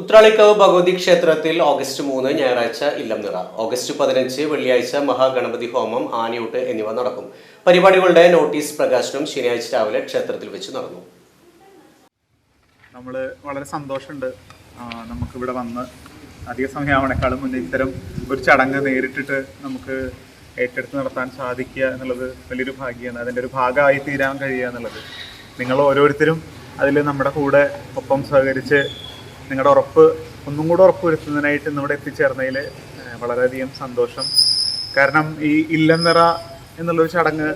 Uthralikkavu Bhagavathi ക്ഷേത്രത്തിൽ August മൂന്ന് ഞായറാഴ്ച ഇല്ലം നിറ ഓഗസ്റ്റ് പതിനഞ്ച് വെള്ളിയാഴ്ച മഹാഗണപതി ഹോമം ആനയൂട്ട് എന്നിവ നടക്കും. പരിപാടികളുടെ നോട്ടീസ് പ്രകാശനം ശനിയാഴ്ച രാവിലെ ക്ഷേത്രത്തിൽ വെച്ച് നടന്നു. നമ്മൾ വളരെ സന്തോഷമുണ്ട്. നമുക്ക് ഇവിടെ വന്ന് അധിക സമയമാവണേക്കാളും മുന്നേ ഇത്തരം ഒരു ചടങ്ങ് നേരിട്ടിട്ട് നമുക്ക് ഏറ്റെടുത്ത് നടത്താൻ സാധിക്കുക എന്നുള്ളത് വലിയൊരു ഭാഗ്യമാണ് അതിന്റെ ഒരു ഭാഗമായി തീരാൻ കഴിയുക എന്നുള്ളത്. നിങ്ങൾ ഓരോരുത്തരും അതിൽ നമ്മുടെ കൂടെ ഒപ്പം സഹകരിച്ച് നിങ്ങളുടെ ഉറപ്പ് ഒന്നും കൂടെ ഉറപ്പ് വരുത്തുന്നതിനായിട്ട് ഇന്നിവിടെ എത്തിച്ചേർന്നതിൽ വളരെയധികം സന്തോഷം. കാരണം ഈ ഇല്ലെന്നിറ എന്നുള്ളൊരു ചടങ്ങ്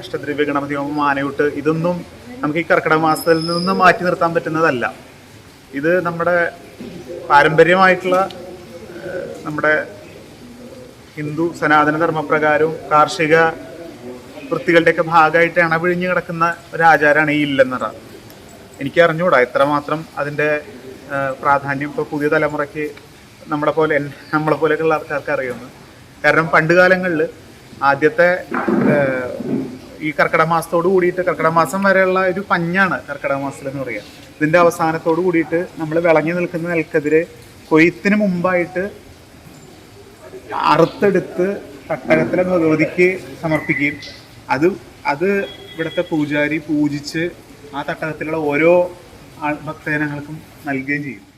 അഷ്ടദ്രവ്യ ഗണപതി ഹോമം ആനയൂട്ട് ഇതൊന്നും നമുക്ക് ഈ കർക്കിടക മാസത്തിൽ നിന്ന് മാറ്റി നിർത്താൻ പറ്റുന്നതല്ല. ഇത് നമ്മുടെ പാരമ്പര്യമായിട്ടുള്ള നമ്മുടെ ഹിന്ദു സനാതന ധർമ്മപ്രകാരവും കാർഷിക വൃത്തികളുടെയൊക്കെ ഭാഗമായിട്ട് അണപിഴിഞ്ഞ് കിടക്കുന്ന ഒരു ആചാരമാണ് ഈ ഇല്ലെന്നറ. എനിക്ക് അറിഞ്ഞുകൂടാ എത്രമാത്രം അതിന്റെ പ്രാധാന്യം ഇപ്പോൾ പുതിയ തലമുറയ്ക്ക് നമ്മളെ പോലെ നമ്മളെ പോലെയൊക്കെയുള്ള ആൾക്കാർക്ക് അറിയുന്നു. കാരണം പണ്ട് കാലങ്ങളിൽ ആദ്യത്തെ ഈ കർക്കിടക മാസത്തോട് കൂടിയിട്ട് കർക്കിടക മാസം വരെയുള്ള ഒരു പഞ്ഞാണ് കർക്കിടക മാസത്തിൽ എന്ന് പറയുക ഇതിന്റെ അവസാനത്തോട് കൂടിയിട്ട് നമ്മൾ വിളഞ്ഞു നിൽക്കുന്ന നെൽക്കെതിരെ കൊയ്ത്തിന് മുമ്പായിട്ട് അറുത്തെടുത്ത് തട്ടകത്തിലെ ഭഗവതിക്ക് സമർപ്പിക്കുകയും അത് അത് ഇവിടുത്തെ പൂജാരി പൂജിച്ച് ആ തട്ടകത്തിലുള്ള ഓരോ ഭക്തജനങ്ങൾക്കും നൽകുകയും ചെയ്യും.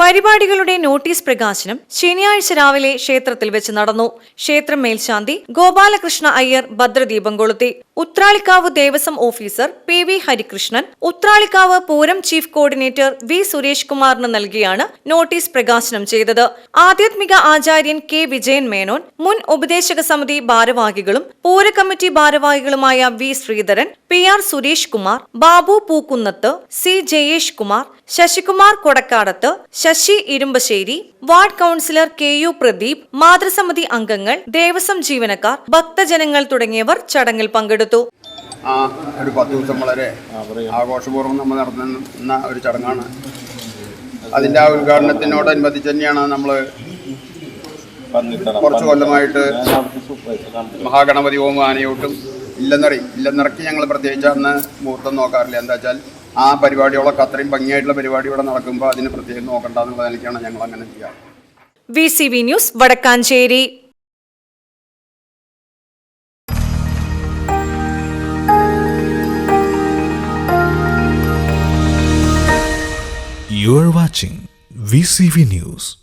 പരിപാടികളുടെ നോട്ടീസ് പ്രകാശനം ശനിയാഴ്ച രാവിലെ ക്ഷേത്രത്തിൽ വെച്ച് നടന്നു. ക്ഷേത്രം മേൽശാന്തി ഗോപാലകൃഷ്ണ അയ്യർ ഭദ്രദീപം കൊളുത്തി. Uthralikkavu Devaswom officer P V Harikrishnan Uthralikkavu Pooram chief coordinator V Suresh കുമാറിന് നൽകിയാണ് നോട്ടീസ് പ്രകാശനം ചെയ്തത്. ആധ്യാത്മിക ആചാര്യൻ കെ വിജയൻ മേനോൻ മുൻ ഉപദേശക സമിതി ഭാരവാഹികളും പൂരകമ്മിറ്റി ഭാരവാഹികളുമായ V Sreedharan P R Suresh Kumar Babu Pookkunnath C Jayesh Kumar Sasikumar Kodakkadath Sasi Irumbassery ward councillor K U Pradeep മാതൃസമിതി അംഗങ്ങൾ ദേവസ്വം ജീവനക്കാർ ഭക്തജനങ്ങൾ തുടങ്ങിയവർ ചടങ്ങിൽ പങ്കെടുത്തു. ആ ഒരു പത്ത് ദിവസം വളരെ ആഘോഷപൂർവം നമ്മൾ നടത്തുന്ന ഒരു ചടങ്ങാണ്. അതിന്റെ ആ ഉദ്ഘാടനത്തിനോടനുബന്ധിച്ച് തന്നെയാണ് നമ്മൾ കുറച്ച് കൊല്ലമായിട്ട് മഹാഗണപതി ഹോമ ആനയൂട്ടും ഇല്ലെന്നറി ഇല്ലെന്നിറക്കി ഞങ്ങൾ പ്രത്യേകിച്ച് അന്ന് മുഹൂർത്തം നോക്കാറില്ല. എന്താ വെച്ചാൽ ആ പരിപാടികളൊക്കെ അത്രയും ഭംഗിയായിട്ടുള്ള പരിപാടി ഇവിടെ നടക്കുമ്പോൾ അതിന് പ്രത്യേകം നോക്കണ്ട എന്നുള്ള നിലയ്ക്കാണ് ഞങ്ങൾ അങ്ങനെ ചെയ്യാറ് V C V news Vadakkanchery You are watching VCV News.